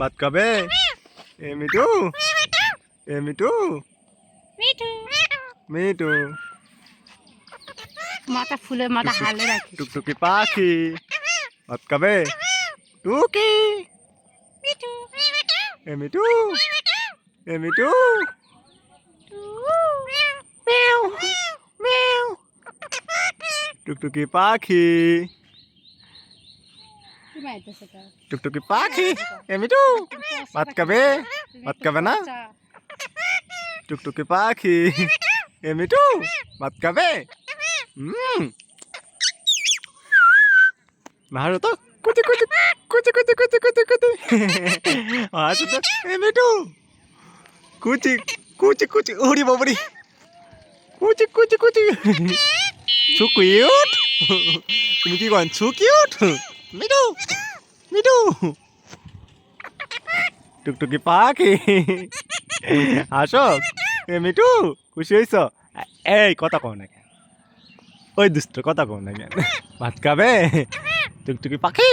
ভাত খাবে এ মিঠু। এ মিঠু। মিঠু। মাথা ফুলে মাথা হালে রাখি। টুকটুকি পাখি। ভাত খাবে টুকি এ মিঠু। এ মেও টুকটুকি পাখি। টুকটুকি পাখি এ মিঠু ভাত খাবে? ভাত খাবে না? টুকটুকি পাখি এ মিঠু ভাত খাবে? হুম মারো তো? কুচি কুচি কুচি কুচি কুচি কুচি কুচি। আসো তো এ মিঠু কুচি কুচি কুচি ওরি বাবরি কুচি কুচি কুচি। সু কিউট তুমি কি কন সু কিউট মিঠু। মিঠু টুকটুকি পাখি। আসো, এ মিঠু, খুশি হয়েছ এই, কথা কও না কেন? ওই দুষ্ট, কথা কও না কেন? ভাত খাবে? টুকটুকি পাখি?